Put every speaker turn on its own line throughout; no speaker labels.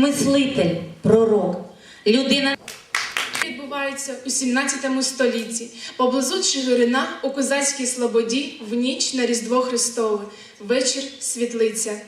мислитель, пророк, людина.
відбувається у 17 столітті поблизу Чигирина у козацькій слободі в ніч на Різдво Христове. Вечір світлиця.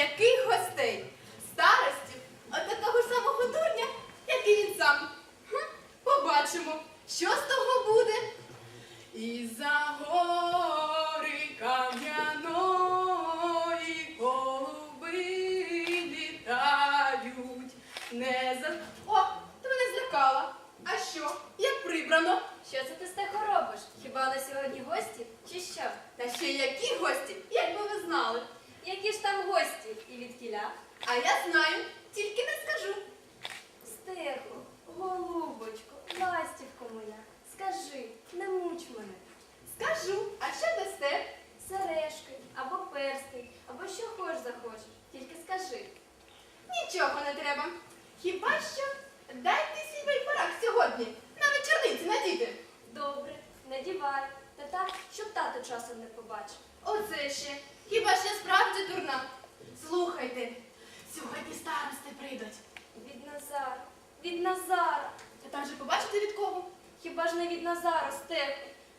Яких гостей? Старостів, от такого ж самого дурня, як і він сам. Хм, побачимо, що з того буде. І за гори кам'яної голуби літають. Не за. О, ти мене злякала. А що? Як прибрано?
Що це ти з робиш? Хіба на сьогодні гості? Чи що?
Та ще які гості, як би ви знали.
Які ж там гості? Кіля?
А я знаю, тільки не скажу.
Стехо, голубочко, ластівко моя, скажи, не муч мене.
Скажу, а що дасте?
Сережки, або перстень, або що хоч захочеш. Тільки скажи.
Нічого не треба. Хіба що дайте свій байпарак сьогодні на вечорниці надіти.
Добре, надівай. Та так, щоб тато часом не побачив.
Оце ще. Хіба я справді дурна? Слухайте, сьогодні старости прийдуть.
Від Назара, від Назара.
Та там же побачите від кого?
Хіба ж не від Назара, Стехо?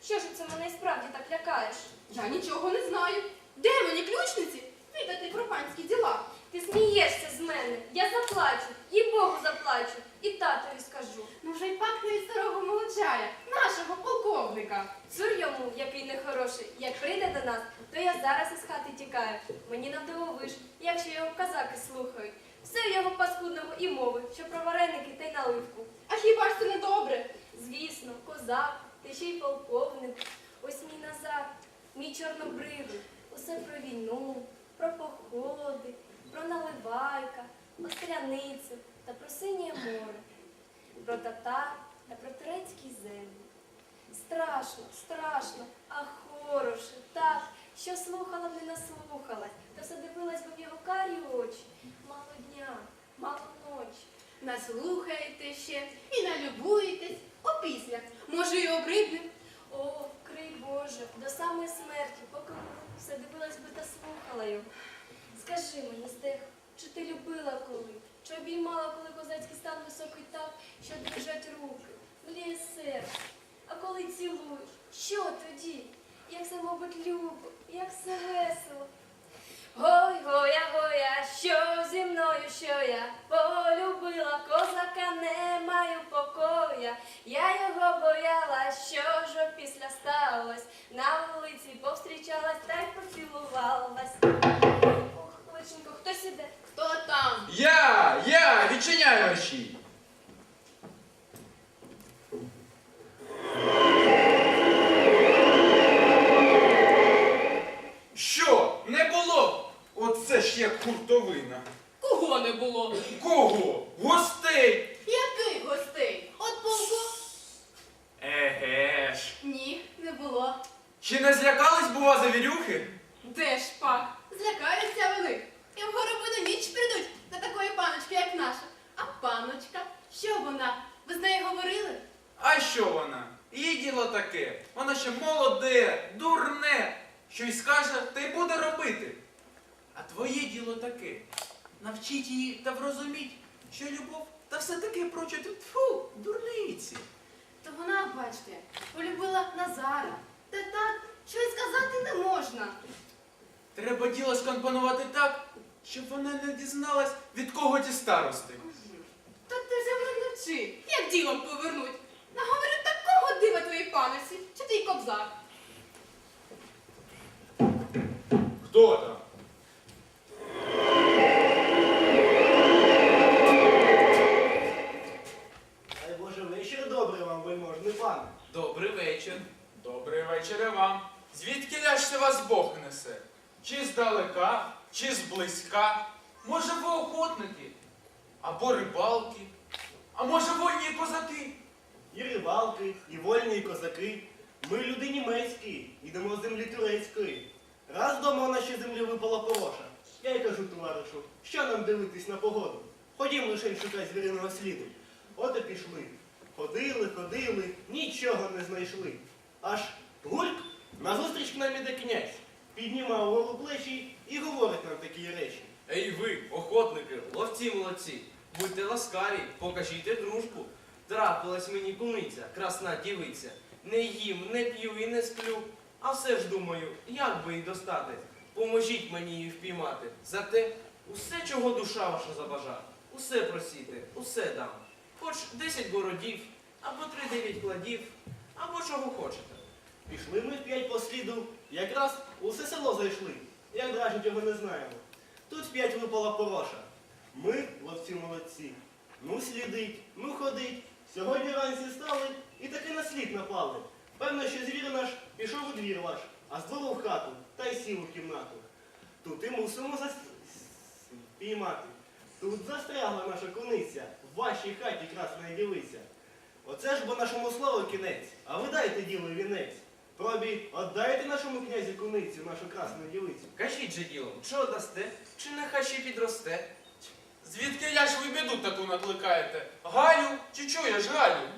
Що ж це мене і справді так лякаєш?
Я нічого не знаю. Де мені ключниці? Відати про панські діла.
Ти смієшся з мене. Я заплачу, і Богу заплачу, і татові скажу.
Ну вже й пахне від старого молочая, нашого полковника.
Цур йому, який нехороший, як прийде до нас, то я зараз із хати тікаю. Мені навдивовиш, якщо його казаки слухають. Все його паскудного і мови, що про вареники та й наливку.
А хіба ж це не добре?
Звісно, козак, ти ще й полковник. Ось мій Назар, мій чорнобривий. Усе про війну, про походи, про наливайка, остряницю та про синє море, про татар та про турецькі землі. Страшно, страшно, а хороше, так, що слухала б не наслухалась, та все дивилась би в його карі очі. Мало дня, мало ночі.
Наслухаєте ще і налюбуєтесь опісля. Може, і обридне.
О, крий Боже, до самої смерті, поки все дивилась би та слухала його. Скажи мені, Стехо, чи ти любила коли? Чи обіймала, коли козацький стан високий так, що дрижать руки, мліє серце? А коли цілуєш, що тоді? Як все, мабуть, любо, як все весело. Гой, гоя, гоя, що зі мною, що я полюбила козака, не маю покоя. Я його бояла, що ж опісля сталось. На вулиці повстрічалась та й поцілувалась. Ох, личенько, хтось іде.
Хто там?
Я, я, відчиняю очі. Що? Не було? Оце ж як хуртовина.
Кого не було?
Кого? Гостей?
Яких гостей? От полку?
Еге ж.
Ні, не було.
Чи не злякались, бува, завірюхи?
Де ж пак? Злякаються вони. І в горобину ніч прийдуть на такої паночки, як наша. А паночка, що вона? Ви з нею говорили?
А що вона? Її діло таке. Вона ще молоде, дурне. Що й скаже, та й буде робити. А твоє діло таке. Навчіть її та врозуміть, що любов Та все таки прочити, фу, дурниці.
То вона, бачте, полюбила Назара. Та так, що й сказати не можна.
Треба діло скомпонувати так, щоб вона не дізналась, від кого ті старости.
Та ти вже мене навчи, як ділом повернуть. Наговорю такого дива твоїй панесі, чи твій кобзар.
Хто там?
Дай Боже вечір добрий вам, вельможний пане.
Добрий вечір. Добрий вечір і вам. Звідки ляжте вас Бог несе? Чи здалека, чи зблизька? Може, ви охотники? Або рибалки? А може, вольні козаки?
І рибалки, і вольні, і козаки. Ми люди німецькі, йдемо з землі турецької. Раз дома в нашій землі випала пороша. Я й кажу товаришу, що нам дивитись на погоду? Ходім лише шукай звіриного сліду. От і пішли. Ходили, ходили, нічого не знайшли. Аж гульк назустріч к нам іде князь. Піднімав вгору плечі і говорить нам такі речі.
Ей ви, охотники, ловці молодці, будьте ласкаві, покажіть дружбу. Трапилась мені куниця, красна дівиця. Не їм, не п'ю і не сплю. А все ж думаю, як би її достати? Поможіть мені її впіймати. Зате усе, чого душа ваша забажа, усе просіте, усе дам. Хоч десять городів, або три дев'ять кладів, або чого хочете.
Пішли ми вп'ять по сліду, якраз усе село зайшли, як дражить його не знаємо. Тут вп'ять випала пороша. Ми, ловці молодці, ну слідить, ну ходить. Сьогодні вранці стали і таки на слід напали. Певно, що звір наш пішов у двір ваш, а з двору в хату та й сів у кімнату. Тут і мусимо зас... піймати. Тут застрягла наша куниця, в вашій хаті красна дівиця. Оце ж бо нашому слову кінець, а ви дайте ділу вінець. Пробі, отдайте нашому князю куницю, нашу красну дівицю.
Кажіть же ділом, чого дасте, чи нехай ще підросте?
Звідки я ж ви біду таку накликаєте? Галю, чи чуєш Галю?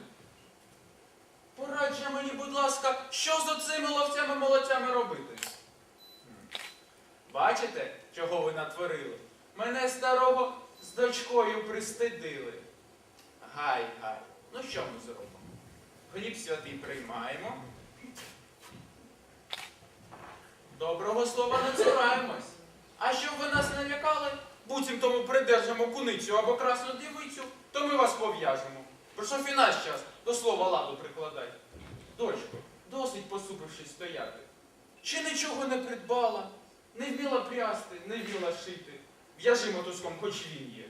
Порадь же мені, будь ласка, що з оцими ловцями-молодцями робити? Бачите, чого ви натворили? Мене старого з дочкою пристидили. Гай, гай. Ну що ми зробимо? Хліб святий приймаємо. Доброго слова не цураємось. А щоб ви нас не буцім тому придержимо куницю або красну дівицю, то ми вас пов'яжемо. Прошу і наш час до слова ладу прикладай. Дочко, досить посупившись стояти. Чи нічого не придбала, не вміла прясти, не вміла шити. В'яжи мотузком, хоч він є.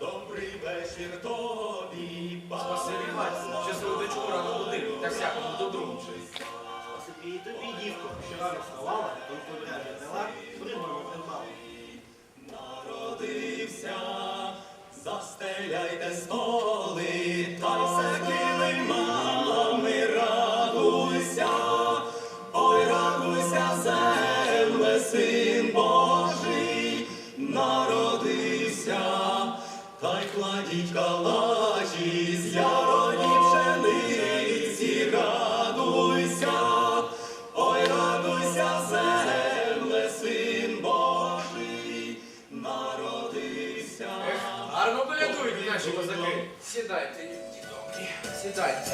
Добрий вечір тобі,
Спасибі, батько, що свою рано будив, та всякому добру.
Спасибі і тобі, дівко, що рано вставала, то бряжа дала, придбано придбала.
народився, застеляйте столи,
наші козаки. Сідайте, добрі, сідайте.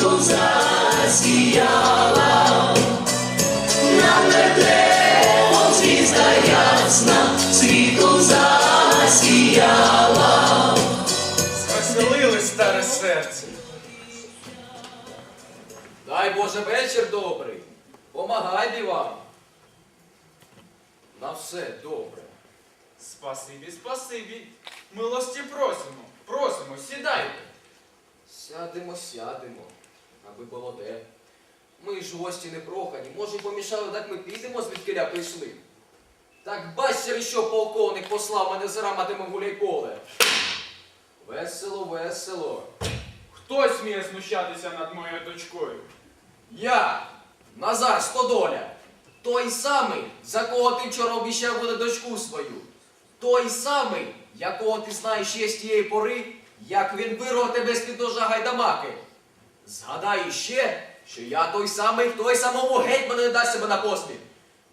Звеселили
Боже вечір добрий. Помагай вам. На все добре.
Спасибі, спасибі. Милості просимо. Просимо, сідайте.
Сядемо, сядемо, аби було де. Ми ж гості не прохані. Може, помішали, так ми підемо, звідкиля прийшли.
Так бач, через що полковник послав мене зарамати гуляй-поле. Весело, весело.
Хто сміє знущатися над моєю дочкою?
Я, Назар Стодоля, той самий, за кого ти вчора обіцяв буде дочку свою. Той самий, якого ти знаєш ще з тієї пори, як він вирвав тебе з-під ножа гайдамаки. Згадай ще, що я той самий, хто й самому гетьману не дасть себе на посміх.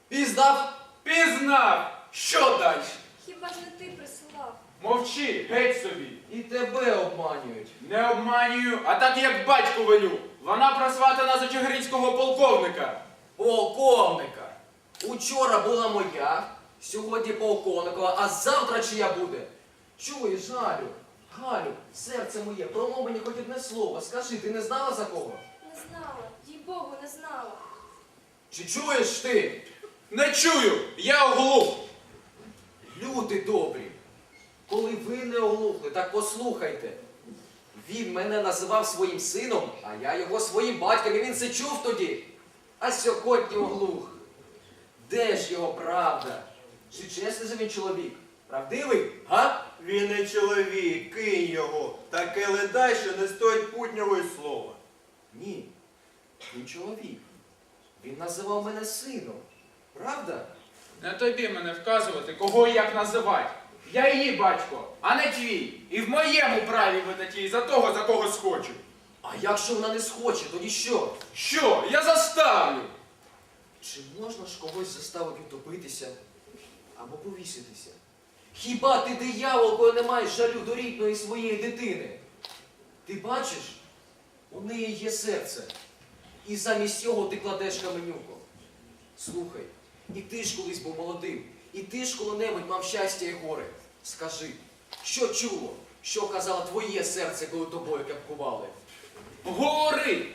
Пізнав?
Пізнав! Що далі?
Хіба ж не ти присилав?
Мовчи, геть собі.
І тебе обманюють.
Не обманюю, а так як батьку велю. Вона просватана за чигиринського полковника.
Полковника. Учора була моя, сьогодні полковникова, а завтра чия буде? Чуєш, Галю? Галю, серце моє, промов мені хоч одне слово. Скажи, ти не знала за кого?
Не знала, їй Богу, не знала.
Чи чуєш ти?
Не чую, я оглух.
Люди добрі, коли ви не оглухли, так послухайте. Він мене називав своїм сином, а я його своїм батьком, і він це чув тоді. А сьогодні оглух. Де ж його правда? Чи чесний же він чоловік? Правдивий? Га?
Він не чоловік, кинь його. Таке ледай, що не стоїть путнього й слова.
Ні. Він чоловік. Він називав мене сином. Правда?
Не тобі мене вказувати, кого і як називати. Я її батько, а не твій. І в моєму праві видати її за того, за кого схочу.
А якщо вона не схоче, тоді що?
Що? Я заставлю.
Чи можна ж когось заставити втопитися або повіситися? Хіба ти диявол, коли не маєш жалю до рідної своєї дитини? Ти бачиш, у неї є серце, і замість цього ти кладеш каменюку. Слухай, і ти ж колись був молодим, і ти ж коли-небудь мав щастя і горе. Скажи, що чуло, що казало твоє серце, коли тобою капкували?
Говори!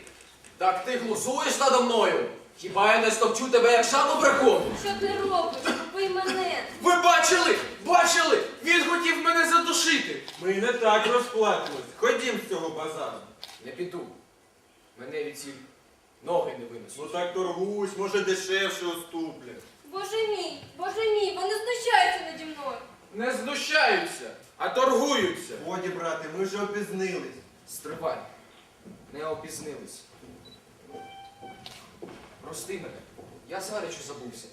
Так ти глузуєш надо мною? Хіба я не стовчу тебе як шану брехону?
Що ти робиш? Купи мене.
Ви бачили? Бачили? Він хотів мене задушити.
Ми не так розплатимось. Ходім з цього базару.
Не піду. Мене від ці ноги не винесуть.
Ну так торгусь, може дешевше уступлять.
Боже мій, боже мій, вони знущаються наді мною.
Не знущаються, а торгуються.
Годі, брате, ми вже обізнились.
Стривай. Не обізнились. Прости мене. Я заречу забувся.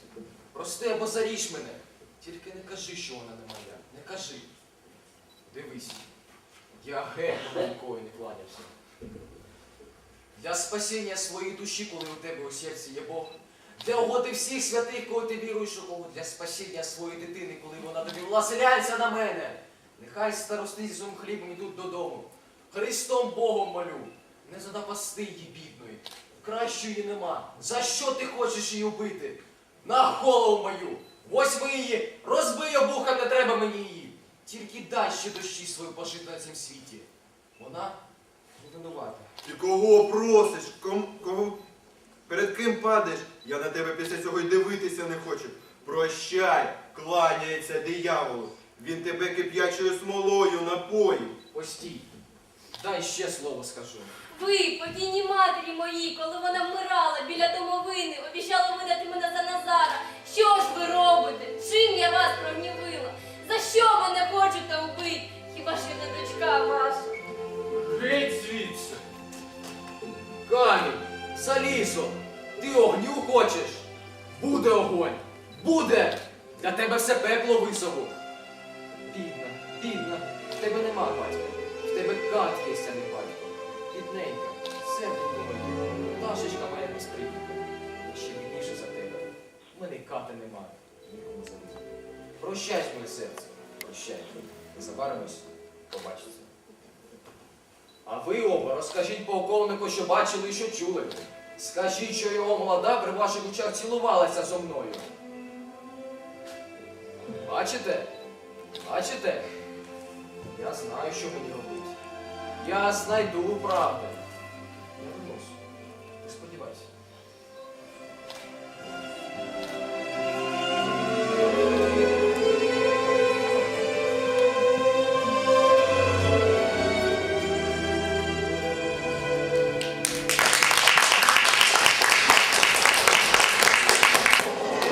Прости або заріж мене. Тільки не кажи, що вона не моя. Не кажи. Дивись. Я геть нікою не кланявся. Для спасіння своєї душі, коли у тебе у серці є Бог. Для угоди всіх святих, коли ти віруєш у Бога. Для спасіння своєї дитини, коли вона тобі власеляється на мене. Нехай старости зі своїм хлібом йдуть додому. Христом Богом молю. Не задапасти її бідної. Кращої нема. За що ти хочеш її вбити? На голову мою! Возьми її, розбий обуха, не треба мені її. Тільки дай ще дощі свою пожити на цім світі. Вона не винувата.
Ти кого просиш? Ком, кого? Перед ким падаєш? Я на тебе після цього й дивитися не хочу. Прощай, кланяється дияволу. Він тебе кип'ячою смолою напоїв.
Постій. Дай ще слово скажу.
Ви, покійні матері мої, коли вона вмирала біля домовини, обіцяли видати мене за Назара. Що ж ви робите? Чим я вас прогнівила? За що мене хочете убити? Хіба ж я не дочка ваша?
Геть звідси.
Камінь, залізо, ти огню хочеш? Буде огонь, буде! Для тебе все пекло визову. Бідна, бідна, в тебе нема батька. В тебе кат є, не батько. Бідненька, серденько моє, пташечка моя безприємна. Я ще бідніше за тебе. У мене кати немає, нікому залізти. Прощай, моє серце, прощай. Незабаримось, побачиться. А ви оба розкажіть полковнику, що бачили і що чули. Скажіть, що його молода при ваших очах цілувалася зо мною. Бачите? Бачите? Я знаю, що мені робити. Я знайду правду.